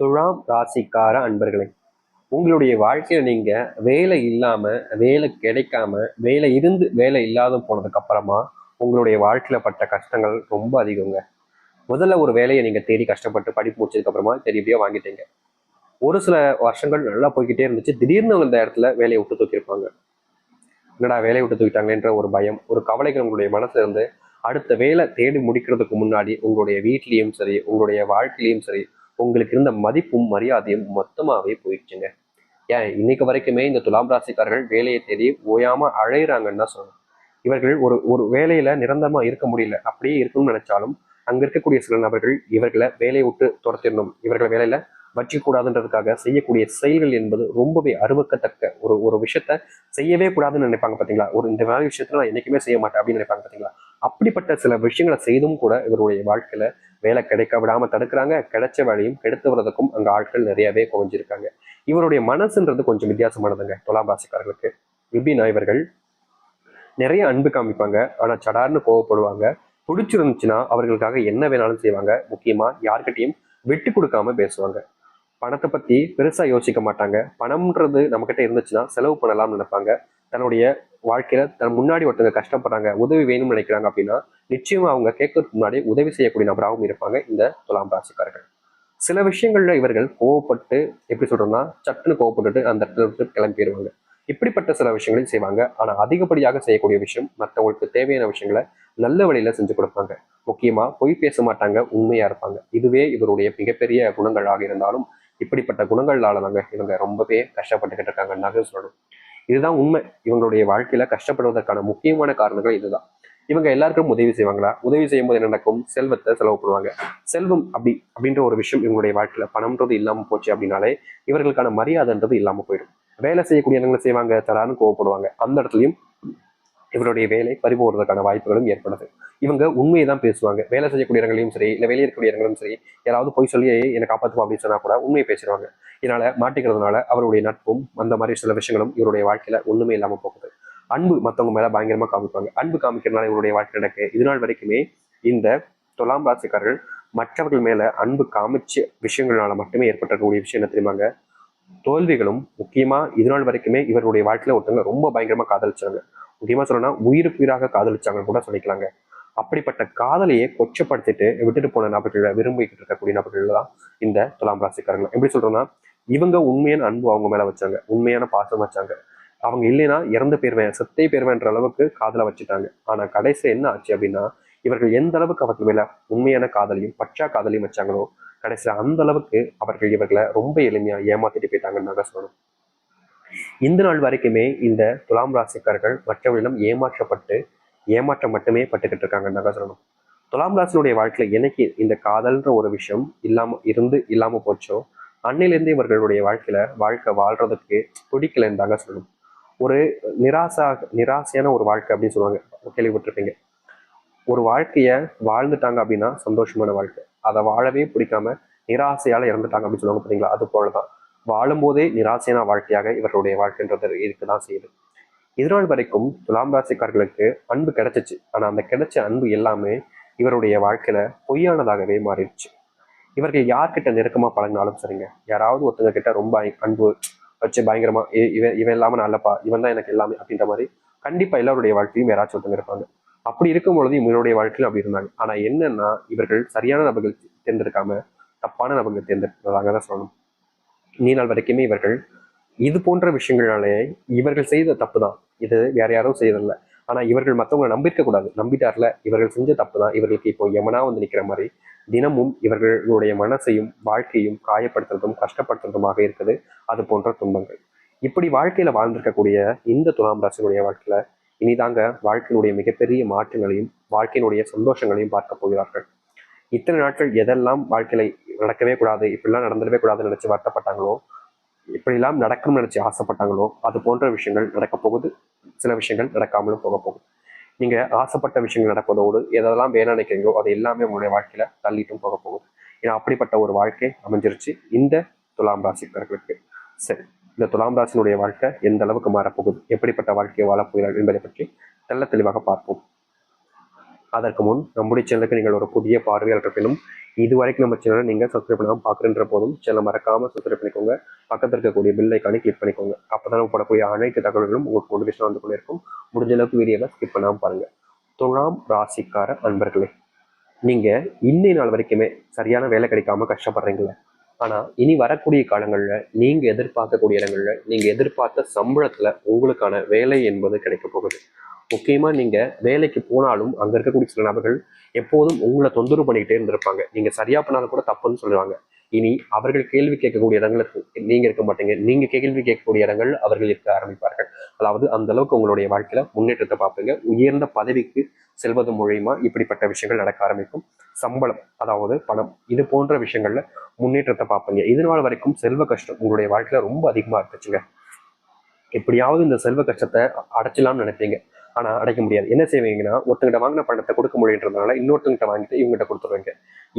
துலாம் ராசிக்கார அன்பர்களே உங்களுடைய வாழ்க்கையில் நீங்கள் வேலை இல்லாமல் வேலை கிடைக்காம வேலை இருந்து வேலை இல்லாத போனதுக்கப்புறமா உங்களுடைய வாழ்க்கையில் பட்ட கஷ்டங்கள் ரொம்ப அதிகங்க. முதல்ல ஒரு வேலையை நீங்கள் தேடி கஷ்டப்பட்டு படிப்பு முடிச்சதுக்கப்புறமா அப்புறமா வாங்கிட்டீங்க. ஒரு சில வருஷங்கள் நல்லா போய்கிட்டே இருந்துச்சு. திடீர்னு இந்த இடத்துல வேலையை விட்டு தூக்கியிருப்பாங்க. என்னடா வேலையை விட்டு தூக்கிட்டாங்கன்ற ஒரு பயம் ஒரு கவலைகள் உங்களுடைய மனசுல இருந்து அடுத்த வேலை தேடி முடிக்கிறதுக்கு முன்னாடி உங்களுடைய வீட்லேயும் சரி உங்களுடைய வாழ்க்கையிலையும் சரி உங்களுக்கு இருந்த மதிப்பும் மரியாதையும் மொத்தமாகவே போயிடுச்சுங்க. ஏன்? இன்னைக்கு வரைக்குமே இந்த துலாம் ராசிக்காரர்கள் வேலையை தேடி ஓயாமல் அழையிறாங்கன்னு தான் சொல்லணும். இவர்கள் ஒரு ஒரு வேலையில நிரந்தரமாக இருக்க முடியல. அப்படியே இருக்கணும்னு நினைச்சாலும் அங்க இருக்கக்கூடிய சில நபர்கள் இவர்களை வேலையை விட்டு துரத்திடணும். இவர்களை வேலையில வச்சிக்கூடாதுன்றதுக்காக செய்யக்கூடிய செயல்கள் என்பது ரொம்பவே அருவக்கத்தக்க ஒரு ஒரு விஷயத்த செய்யவே கூடாதுன்னு நினைப்பாங்க பார்த்தீங்களா ஒரு இந்த மாதிரி விஷயத்துல நான் என்னைக்குமே செய்ய மாட்டேன் அப்படின்னு நினைப்பாங்க பாத்தீங்களா? அப்படிப்பட்ட சில விஷயங்களை செய்தும் கூட இவருடைய வாழ்க்கையில வேலை கிடைக்க விடாம தடுக்கிறாங்க. கிடைச்ச வேலையும் கெடுத்து வர்றதுக்கும் அங்க ஆட்கள் நிறையவே குறைஞ்சிருக்காங்க இவருடைய மனசுன்றது கொஞ்சம் வித்தியாசமானதுங்க. துலாம் ராசிக்காரர்களுக்கு எப்படின்னா இவர்கள் நிறைய அன்பு காமிப்பாங்க. ஆனா சடார்னு கோவப்படுவாங்க. பிடிச்சிருந்துச்சுன்னா அவர்களுக்காக என்ன வேணாலும் செய்வாங்க. முக்கியமா யார்கிட்டயும் விட்டு கொடுக்காம பேசுவாங்க. பணத்தை பற்றி பெருசாக யோசிக்க மாட்டாங்க. பணம்ன்றது நம்மக்கிட்ட இருந்துச்சுன்னா செலவு பண்ணலாம்னு நினைப்பாங்க. தன்னுடைய வாழ்க்கையில் தன் முன்னாடி ஒருத்தங்க கஷ்டப்படுறாங்க உதவி வேணும்னு நினைக்கிறாங்க அப்படின்னா நிச்சயமாக அவங்க கேட்கறதுக்கு முன்னாடி உதவி செய்யக்கூடிய நபராகவும் இருப்பாங்க இந்த துலாம் ராசிக்காரர்கள். சில விஷயங்களில் இவர்கள் கோவப்பட்டு எப்படி சொல்றோம்னா சட்டுன்னு கோவப்பட்டுட்டு அந்த இடத்துல விட்டு கிளம்பிடுவாங்க இப்படிப்பட்ட சில விஷயங்களையும் செய்வாங்க. ஆனால் அதிகப்படியாக செய்யக்கூடிய விஷயம் மற்றவங்களுக்கு தேவையான விஷயங்களை நல்ல வழியில செஞ்சு கொடுப்பாங்க. முக்கியமாக பொய் பேச மாட்டாங்க உண்மையாக இருப்பாங்க. இதுவே இவருடைய மிகப்பெரிய குணங்களாக இருந்தாலும் இப்படிப்பட்ட குணங்களால தாங்க இவங்க ரொம்பவே கஷ்டப்பட்டுக்கிட்டு இருக்காங்கன்னு சொல்லணும். இதுதான் உண்மை. இவங்களுடைய வாழ்க்கையில கஷ்டப்படுவதற்கான முக்கியமான காரணங்கள் இதுதான். இவங்க எல்லாருக்கும் உதவி செய்வாங்களா? உதவி செய்யும் போது என்ன நடக்கும்? செல்வத்தை செலவு பண்ணுவாங்க. செல்வம் அப்படி அப்படின்ற ஒரு விஷயம் இவங்களுடைய வாழ்க்கையில பணம்ன்றது இல்லாம போச்சு அப்படின்னாலே இவர்களுக்கான மரியாதைன்றது இல்லாம போயிடும். வேலை செய்யக்கூடிய இடங்களை செய்வாங்க தரான்னு கோவப்படுவாங்க. அந்த இடத்துலயும் இவருடைய வேலை பறிபோடுறதுக்கான வாய்ப்புகளும் ஏற்படுது. இவங்க உண்மையை தான் பேசுவாங்க. வேலை செய்யக்கூடிய இடங்களையும் சரி இல்லை வெளியே இருக்கக்கூடிய இடங்களும் சரி யாராவது போய் சொல்லி என்னை காப்பாற்றுவோம் அப்படின்னு சொன்னா கூட உண்மையை பேசுவாங்க இதனால மாட்டிக்கிறதுனால அவருடைய நட்பும் அந்த மாதிரி சில விஷயங்களும் இவருடைய வாழ்க்கையில ஒண்ணுமே இல்லாமல் போகுது. அன்பு மற்றவங்க மேல பயங்கரமா காமிப்பாங்க. அன்பு காமிக்கிறதுனால இவருடைய வாழ்க்கை நடக்கு. இது நாள் வரைக்குமே இந்த துலாம் ராசிக்காரர்கள் மற்றவர்கள் மேல அன்பு காமிச்ச விஷயங்களால மட்டுமே ஏற்பட்டக்கூடிய விஷயம் என்ன தெரியுமாங்க? தோல்விகளும் முக்கியமா இது நாள் வரைக்குமே இவருடைய வாழ்க்கையில ஒருத்தவங்க ரொம்ப பயங்கரமா காதலிச்சாங்க முக்கியமா சொல்லணும்னா உயிருக்குயிராக காதலிச்சாங்கன்னு கூட சொல்லிக்கலாங்க. அப்படிப்பட்ட காதலையே கொச்சப்படுத்திட்டு விட்டுட்டு போன நபர்களை விரும்பிக்கிட்டு இருக்கக்கூடிய நபர்கள் தான் இந்த துலாம் ராசிக்காரர்கள் எப்படி சொல்றோம்னா இவங்க உண்மையான அன்பு அவங்க மேல வச்சாங்க. உண்மையான பாசம் வச்சாங்க. அவங்க இல்லைன்னா இறந்து போயிருவேன் செத்தே போயிருவேன்ற அளவுக்கு காதலை வச்சுட்டாங்க. ஆனா கடைசி என்ன ஆச்சு அப்படின்னா இவர்கள் எந்த அளவுக்கு அவர்கள் மேல உண்மையான காதலையும் பச்சா காதலையும் வச்சாங்களோ கடைசியில் அந்த அளவுக்கு அவர்கள் இவர்களை ரொம்ப எளிமையா ஏமாத்திட்டு போயிட்டாங்கன்னு சொல்லணும். இந்த நாள் வரைக்குமே இந்த துலாம் ராசிக்காரர்கள் மற்றவர்களிடம் ஏமாற்றப்பட்டு ஏமாற்றம் மட்டுமே பட்டுக்கிட்டு இருக்காங்கன்னு சொல்லணும் துலாம் ராசினுடைய வாழ்க்கையில் என்னைக்கு இந்த காதல்ன்ற ஒரு விஷயம் இல்லாம இருந்து இல்லாம போச்சோ அன்னையிலேருந்து இவர்களுடைய வாழ்க்கையில வாழ்க்கை வாழ்றதுக்கு பிடிக்கலன்னு தாங்க சொல்லணும் ஒரு நிராசா நிராசையான ஒரு வாழ்க்கை அப்படின்னு சொல்லுவாங்க கேள்விப்பட்டிருப்பீங்க. ஒரு வாழ்க்கைய வாழ்ந்துட்டாங்க அப்படின்னா சந்தோஷமான வாழ்க்கை. அதை வாழவே பிடிக்காம நிராசையால இறந்துட்டாங்க அப்படின்னு சொல்லுவாங்க பார்த்தீங்களா? அது போலதான். வாழும்போதே நிராசையான வாழ்க்கையாக இவர்களுடைய வாழ்க்கைன்றது இருக்குதான் செய்யுது. இதனால் வரைக்கும் துலாம் ராசிக்காரர்களுக்கு அன்பு கிடைச்சிச்சு. ஆனா அந்த கிடைச்ச அன்பு எல்லாமே இவருடைய வாழ்க்கையில பொய்யானதாகவே மாறிடுச்சு. இவர்கள் யார்கிட்ட நெருக்கமா பழகினாலும் சரிங்க. யாராவது ஒருத்தங்க கிட்ட ரொம்ப அன்பு வச்சு பயங்கரமா இவன் இவன் இல்லாமல் நல்லப்பா இவன் தான் எனக்கு எல்லாமே அப்படின்ற மாதிரி கண்டிப்பாக எல்லாருடைய வாழ்க்கையும் யாராச்சும் ஒருத்தங்க இருப்பாங்க. அப்படி இருக்கும் பொழுது வாழ்க்கையில் அப்படி இருந்தாங்க. ஆனா என்னன்னா இவர்கள் சரியான நபர்கள் தேர்ந்தெடுக்காம தப்பான நபர்கள் தேர்ந்தெடுக்கிறதாக தான் சொல்லணும். நீ நாள் வரைக்குமே இவர்கள் இது போன்ற விஷயங்களாலே இவர்கள் செய்த தப்பு தான் இது வேற யாரும் செய்யறதில்ல ஆனா இவர்கள் மற்றவங்களை நம்பிருக்க கூடாது. நம்பிட்டார்ல இவர்கள் செஞ்ச தப்பு தான் இவர்களுக்கு இப்போ யமனா வந்து நிக்கிற மாதிரி தினமும் இவர்களுடைய மனசையும் வாழ்க்கையும் காயப்படுத்துறதும் கஷ்டப்படுத்துறதுமாக இருக்குது. அது போன்ற துன்பங்கள். இப்படி வாழ்க்கையில வாழ்ந்திருக்கக்கூடிய இந்த துலாம் ராசினுடைய வாழ்க்கையில இனிதாங்க வாழ்க்கையினுடைய மிகப்பெரிய மாற்றங்களையும் வாழ்க்கையினுடைய சந்தோஷங்களையும் பார்க்க போகிறார்கள். இத்தனை நாட்கள் எதெல்லாம் வாழ்க்கையில நடக்கவே கூடாது இப்படிலாம் நடந்துடவே கூடாதுன்னு நினைச்சு வருத்தப்பட்டாங்களோ இப்படிலாம் நடக்கணும்னு நினைச்சு ஆசைப்பட்டாங்களோ அது போன்ற விஷயங்கள் நடக்க போகுது. சில விஷயங்கள் நடக்காமலும் போக போகுது. நீங்க ஆசைப்பட்ட விஷயங்கள் நடப்பதோடு எதெல்லாம் வேணாம் நினைக்கிறீங்களோ அது எல்லாமே உங்களுடைய வாழ்க்கையில தள்ளிட்டும் போக போகுது. ஏன்னா அப்படிப்பட்ட ஒரு வாழ்க்கை அமைஞ்சிருச்சு இந்த துலாம் ராசிக்காரர்களுக்கு சரி இந்த துலாம் ராசினுடைய வாழ்க்கை எந்த அளவுக்கு மாறப்போகுது எப்படிப்பட்ட வாழ்க்கையை வாழப்போகிறார்கள் என்பதை பற்றி தெள்ள தெளிவாக பார்ப்போம். அதற்கு முன் நம்முடைய சேனலுக்கு நீங்கள் ஒரு புதிய பார்வையாளர் இருப்பினும் இதுவரைக்கும் நம்ம சேனலை நீங்கள் சப்ஸ்கிரைப் பண்ணாமல் பார்க்குறன்ற போதும் சேனலை மறக்காமல் சப்ஸ்கிரைப் பண்ணிக்கோங்க. பக்கத்தில் இருக்கக்கூடிய பெல் ஐக்கானை கிளிக் பண்ணிக்கோங்க. அப்போ தான் போடக்கூடிய அனைத்து தகவல்களும் உங்களுக்கு நோட்டிஃபிகேஷன் வந்து கொண்டே இருக்கும் முடிஞ்ச அளவுக்கு வீடியோவை ஸ்கிப் பண்ணாமல் பாருங்கள் துலாம் ராசிக்கார அன்பர்களே நீங்கள் இன்னை நாள் வரைக்குமே சரியான வேலை கிடைக்காம கஷ்டப்படுறீங்களே ஆனால் இனி வரக்கூடிய காலங்களில் நீங்கள் எதிர்பார்க்கக்கூடிய இடங்களில் நீங்கள் எதிர்பார்த்த சம்பளத்தில் உங்களுக்கான வேலை என்பது கிடைக்க போகுது. முக்கியமாக நீங்கள் வேலைக்கு போனாலும் அங்கே இருக்கக்கூடிய சில நபர்கள் எப்போதும் உங்களை தொந்தரவு பண்ணிக்கிட்டே இருந்திருப்பாங்க. நீங்கள் சரியாக பண்ணாலும் கூட தப்புன்னு சொல்லுவாங்க இனி அவர்கள் கேள்வி கேட்கக்கூடிய இடங்களுக்கு நீங்கள் இருக்க மாட்டீங்க. நீங்கள் கேள்வி கேட்கக்கூடிய இடங்கள் அவர்கள் இருக்க ஆரம்பிப்பார்கள். அதாவது அந்த அளவுக்கு உங்களுடைய வாழ்க்கையில முன்னேற்றத்தை பார்ப்பீங்க. உயர்ந்த பதவிக்கு செல்வது மூலயமா இப்படிப்பட்ட விஷயங்கள் நடக்க ஆரம்பிக்கும். சம்பளம் அதாவது பணம் இது போன்ற விஷயங்கள்ல முன்னேற்றத்தை பார்ப்பீங்க. இது நாள் வரைக்கும் செல்வ கஷ்டம் உங்களுடைய வாழ்க்கையில ரொம்ப அதிகமா இருந்துச்சுங்க. எப்படியாவது இந்த செல்வ கஷ்டத்தை அடைச்சலாம்னு நினைப்பீங்க. ஆனா அடைக்க முடியாது. என்ன செய்வீங்கன்னா ஒருத்தங்கிட்ட வாங்கின பணத்தை கொடுக்க முடியுன்றதுனால இன்னொருத்தங்கிட்ட வாங்கிட்டு இவங்ககிட்ட கொடுத்துருவீங்க.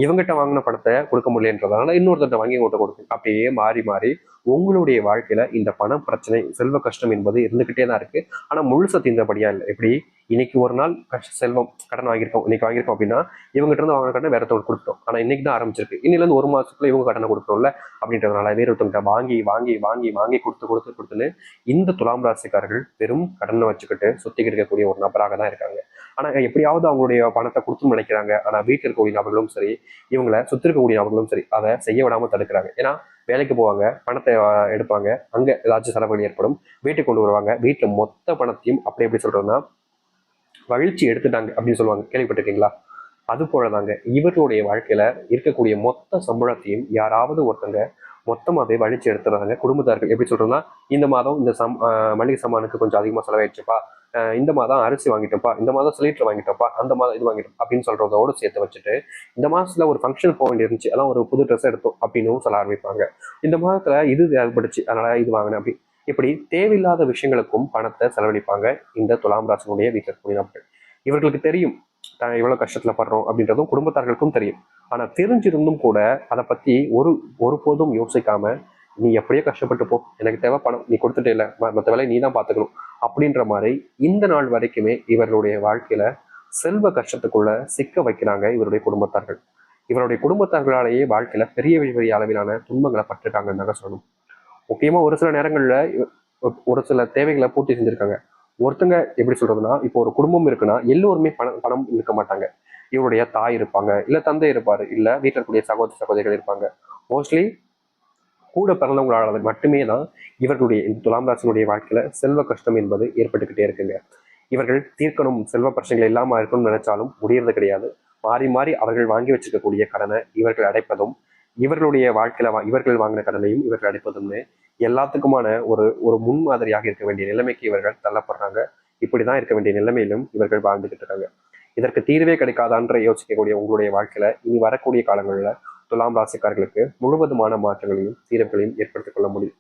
இவங்ககிட்ட வாங்கின பணத்தை கொடுக்க முடியன்றதுனால இன்னொருத்தர்கிட்ட வாங்கி உங்கள்கிட்ட கொடுக்கும் அப்படியே மாறி மாறி உங்களுடைய வாழ்க்கையில இந்த பண பிரச்சனை செல்வ கஷ்டம் என்பது இருந்துகிட்டே தான் இருக்கு. ஆனா முழுச தீர்ந்தபடியா இல்லை. எப்படி? இன்னைக்கு ஒரு நாள் கஷ்ட செல்வம் கடன் வாங்கியிருக்கோம். இன்னைக்கு வாங்கியிருக்கோம் அப்படின்னா இவங்ககிட்ட இருந்து வாங்கின கடனை வேற கொடுத்தோம் ஆனா இன்னைக்கு தான் ஆரம்பிச்சிருக்கு. இன்னில இருந்து ஒரு மாசத்துல இவங்க கடனை கொடுக்குறோம்ல அப்படின்றதுனால வேற வாங்கி வாங்கி வாங்கி வாங்கி கொடுத்து கொடுத்து கொடுத்துன்னு இந்த துலாம் ராசிக்காரர்கள் பெரும் கடனை வச்சுக்கிட்டு சுத்திக்கிட்டு இருக்கக்கூடிய ஒரு நபராக தான் இருக்காங்க. ஆனால் எப்படியாவது அவங்களுடைய பணத்தை கொடுத்து நினைக்கிறாங்க. ஆனால் வீட்டில் இருக்கக்கூடிய நபர்களும் சரி இவங்களை சுற்றி இருக்கக்கூடிய நபர்களும் சரி அதை செய்ய விடாம தடுக்கிறாங்க. ஏன்னா வேலைக்கு போவாங்க பணத்தை எடுப்பாங்க. அங்கே ஏதாச்சும் செலவுகள் ஏற்படும் வீட்டுக்கு கொண்டு வருவாங்க. வீட்டில் மொத்த பணத்தையும் அப்படி எப்படி சொல்றதுன்னா வழிச்சு எடுத்துட்டாங்க அப்படின்னு சொல்லுவாங்க. கேள்விப்பட்டிருக்கீங்களா? அது போலதாங்க. இவர்களுடைய வாழ்க்கையில இருக்கக்கூடிய மொத்த சம்பளத்தையும் யாராவது ஒருத்தங்க மொத்தமாகவே வழிச்சு எடுத்துறாங்க குடும்பத்தார்கள் எப்படி சொல்றோம்னா இந்த மாதம் இந்த சம் மளிகை சாமானுக்கு கொஞ்சம் அதிகமாக செலவாயிடுச்சுப்பா இந்த மாதம் அரிசி வாங்கிட்டோம்ப்பா இந்த மாதம் சிலிண்டர் வாங்கிட்டோம்ப்பா அந்த மாதம் இது வாங்கிட்டோம் அப்படின்னு சொல்றதோடு சேர்த்து வச்சுட்டு இந்த மாதத்துல ஒரு ஃபங்க்ஷன் போக வேண்டியிருந்துச்சு. அதான் ஒரு புது ட்ரெஸ் எடுத்தோம் அப்படின்னு சொல்ல ஆரம்பிப்பாங்க. இந்த மாதத்துல இது தேவைப்படுச்சு அதனால இது வாங்கினேன் அப்படி. இப்படி தேவையில்லாத விஷயங்களுக்கும் பணத்தை செலவழிப்பாங்க இந்த துலாம் ராசனுடைய வீட்டில் இருக்கக்கூடிய நபர்கள் இவர்களுக்கு தெரியும் தான் எவ்வளவு கஷ்டத்துல படுறோம் அப்படின்றதும் குடும்பத்தார்களுக்கும் தெரியும். ஆனா தெரிஞ்சிருந்தும் கூட அதை பத்தி ஒரு ஒருபோதும் யோசிக்காம நீ எப்படியோ கஷ்டப்பட்டு போ. எனக்கு தேவை பணம். நீ கொடுத்துட்டே இல்லை. மற்ற வேலையை நீ தான் பார்த்துக்கணும் அப்படின்ற மாதிரி இந்த நாள் வரைக்குமே இவர்களுடைய வாழ்க்கையில செல்வ கஷ்டத்துக்குள்ள சிக்க வைக்கிறாங்க இவருடைய குடும்பத்தார்கள். இவருடைய குடும்பத்தார்களாலேயே வாழ்க்கையில பெரிய பெரிய அளவிலான துன்பங்களை பட்டிருக்காங்கன்னு சொல்லணும். முக்கியமா ஒரு சில நேரங்கள்ல ஒரு சில தேவைகளை பூர்த்தி செஞ்சிருக்காங்க. ஒருத்தங்க எப்படி சொல்றதுன்னா இப்போ ஒரு குடும்பம் இருக்குன்னா எல்லோருமே பணம் பணம் இருக்க மாட்டாங்க. இவருடைய தாய் இருப்பாங்க இல்ல தந்தை இருப்பாரு இல்ல வீட்டில் இருக்கக்கூடிய சகோதர சகோதரிகள் இருப்பாங்க. மோஸ்ட்லி கூட பிறந்தவங்களால மட்டுமே தான் இவர்களுடைய இந்த துலாம் ராசினுடைய வாழ்க்கையில செல்வ கஷ்டம் என்பது ஏற்பட்டுக்கிட்டே இருக்குங்க. இவர்கள் தீர்க்கணும் செல்வ பிரச்சனைகள் இல்லாமல் இருக்கணும்னு நினைச்சாலும் முடியறது கிடையாது. மாறி மாறி அவர்கள் வாங்கி வச்சிருக்கக்கூடிய கடனை இவர்கள் அடைப்பதும் இவர்களுடைய வாழ்க்கையில இவர்கள் வாங்கின கடனையும் இவர்கள் அடைப்பதும்னு எல்லாத்துக்குமான ஒரு ஒரு முன்மாதிரியாக இருக்க வேண்டிய நிலைமைக்கு இவர்கள் தள்ளப்படுறாங்க. இப்படிதான் இருக்க வேண்டிய நிலைமையிலும் இவர்கள் வாழ்ந்துகிட்டு இருக்காங்க. இதற்கு தீர்வே கிடைக்காதான்ற யோசிக்கக்கூடிய உங்களுடைய வாழ்க்கையில இனி வரக்கூடிய காலங்களில் துலாம் ராசிக்காரர்களுக்கு முழுவதுமான மாற்றங்களையும் தீர்வுகளையும் ஏற்படுத்திக் கொள்ள முடியும்.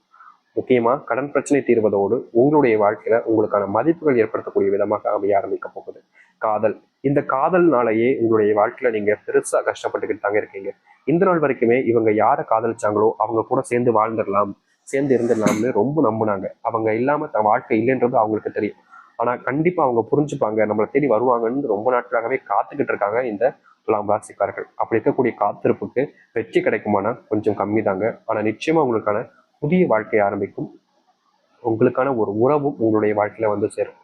முக்கியமா கடன் பிரச்சனை தீர்வதோடு உங்களுடைய வாழ்க்கையில உங்களுக்கான மதிப்புகள் ஏற்படுத்தக்கூடிய விதமாக அமைய ஆரம்பிக்க போகுது. காதல். இந்த காதல்னாலேயே உங்களுடைய வாழ்க்கையில நீங்க பெருசா கஷ்டப்பட்டுக்கிட்டு தாங்க இருக்கீங்க. இந்த நாள் வரைக்குமே இவங்க யாரை காதலிச்சாங்களோ அவங்க கூட சேர்ந்து வாழ்ந்துடலாம் சேர்ந்து இருந்துடலாம்னு ரொம்ப நம்பினாங்க. அவங்க இல்லாம தன் வாழ்க்கை இல்லைன்றது அவங்களுக்கு தெரியும். ஆனா கண்டிப்பா அவங்க புரிஞ்சுப்பாங்க நம்மளை தேடி வருவாங்கன்னு ரொம்ப நாட்களாகவே காத்துக்கிட்டு இருக்காங்க இந்த துலாம் ராசிக்காரர்கள் அப்படி இருக்கக்கூடிய காத்திருப்புக்கு வெற்றி கிடைக்குமானா கொஞ்சம் கம்மி தாங்க. ஆனால் நிச்சயமாக உங்களுக்கான புதிய வாழ்க்கை ஆரம்பிக்கும். உங்களுக்கான ஒரு உறவும் உங்களுடைய வாழ்க்கையில் வந்து சேரும்.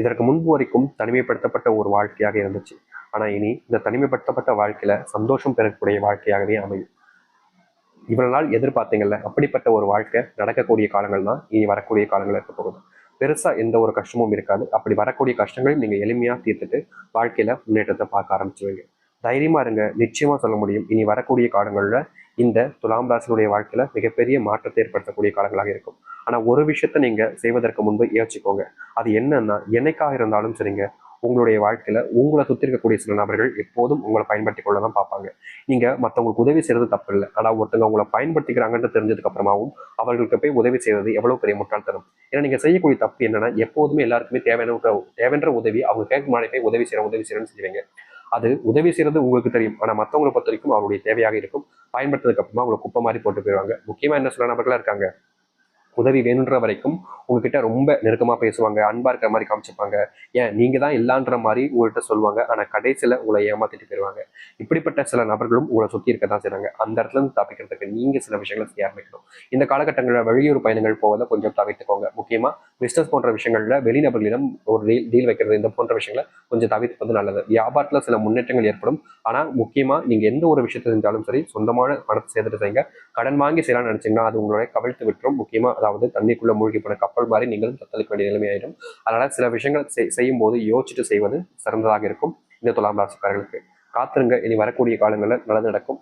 இதற்கு முன்பு வரைக்கும் தனிமைப்படுத்தப்பட்ட ஒரு வாழ்க்கையாக இருந்துச்சு. ஆனால் இனி இந்த தனிமைப்படுத்தப்பட்ட வாழ்க்கையில் சந்தோஷம் பெறக்கூடிய வாழ்க்கையாகவே அமையும். இவ்வளவு நாள் எதிர்பார்த்தீங்கல்ல? அப்படிப்பட்ட ஒரு வாழ்க்கை நடக்கக்கூடிய காலங்கள் தான் இனி வரக்கூடிய காலங்கள் இருக்க போகுது. பெருசாக எந்த ஒரு கஷ்டமும் இருக்காது. அப்படி வரக்கூடிய கஷ்டங்களையும் நீங்கள் எளிமையாக தீர்த்துட்டு வாழ்க்கையில் முன்னேற்றத்தை பார்க்க ஆரம்பிச்சுவீங்க தைரியமாக இருங்க. நிச்சயமாக சொல்ல முடியும். இனி வரக்கூடிய காலங்களில் இந்த துலாம் ராசினுடைய வாழ்க்கையில் மிகப்பெரிய மாற்றத்தை ஏற்படுத்தக்கூடிய காலங்களாக இருக்கும். ஆனால் ஒரு விஷயத்த நீங்கள் செய்வதற்கு முன்பு யோசிச்சுக்கோங்க. அது என்னன்னா என்னைக்காக இருந்தாலும் சரிங்க உங்களுடைய வாழ்க்கையில் உங்களை சுற்றி இருக்கக்கூடிய சில நபர்கள் எப்போதும் உங்களை பயன்படுத்தி கொள்ள தான் பார்ப்பாங்க. நீங்கள் மற்றவங்களுக்கு உதவி செய்கிறது தப்பு இல்லை ஆனால் ஒருத்தங்க உங்களை பயன்படுத்திக்கிறாங்கன்னு தெரிஞ்சதுக்கு அப்புறமாவும் அவர்களுக்கு போய் உதவி செய்வது எவ்வளோ பெரிய முட்டாள்தனம் ஏன்னா நீங்கள் செய்யக்கூடிய தப்பு என்னன்னா எப்போதுமே எல்லாருக்குமே தேவையான தேவைன்ற உதவி அவங்க கேட்க முன்னாடி போய் உதவி செய்கிற உதவி செய்கிறேன்னு செய்வீங்க. அது உதவி செய்யறது உங்களுக்கு தெரியும். ஆனால் மற்றவங்களை பொறுத்த வரைக்கும் அவருடைய தேவையாக இருக்கும். பயன்படுத்ததுக்கு அப்புறமா அவங்களை குப்பை மாதிரி போட்டு போயிடுவாங்க. முக்கியமாக என்ன சொல்ல நபர்களாக இருக்காங்க? உதவி வேணுன்ற வரைக்கும் உங்ககிட்ட ரொம்ப நெருக்கமாக பேசுவாங்க. அன்பாக இருக்கிற மாதிரி காமிச்சிப்பாங்க. ஏன்? நீங்கள் தான் இல்லான்ற மாதிரி உங்கள்கிட்ட சொல்லுவாங்க. ஆனால் கடைசியில் உங்களை ஏமாத்திட்டு போயிடுவாங்க. இப்படிப்பட்ட சில நபர்களும் உங்களை சுற்றி இருக்க தான் செய்கிறாங்க அந்த இடத்துல இருந்து தப்பிக்கிறதுக்கு நீங்கள் சில விஷயங்களை செய்ய ஆரம்பிக்கணும். இந்த காலகட்டங்களில் வெளியூர் பயணங்கள் போவதை கொஞ்சம் தவிர்த்துக்கோங்க. முக்கியமாக பிஸ்னஸ் போன்ற விஷயங்களில் வெளிநபர்களிடம் ஒரு டீல் டீல் வைக்கிறது இந்த போன்ற விஷயங்களை கொஞ்சம் தவிர்ப்பது நல்லது. வியாபாரத்தில் சில முன்னேற்றங்கள் ஏற்படும். ஆனால் முக்கியமாக நீங்கள் எந்த ஒரு விஷயத்தை செஞ்சாலும் சரி சொந்தமான பணத்தை சேர்த்துட்டு செய்யுங்க. கடன் வாங்கி செய்யலாம்னு நினச்சிங்கன்னா அது உங்களுடைய கவிழ்த்து விட்டுரும். முக்கியமாக அதாவது தண்ணிக்குள்ளே மூழ்கி போன கப்பல் மாதிரி நீங்களும் தத்தளிக்க வேண்டிய நிலைமையாயிடும் அதனால் சில விஷயங்கள் செய்- செய்யும் போது யோசிச்சுட்டு செய்வது சிறந்ததாக இருக்கும். இந்த துலாம் ராசிக்காரர்களுக்கு. காத்திருங்க. இனி வரக்கூடிய காலங்களில் நல்லது நடக்கும்.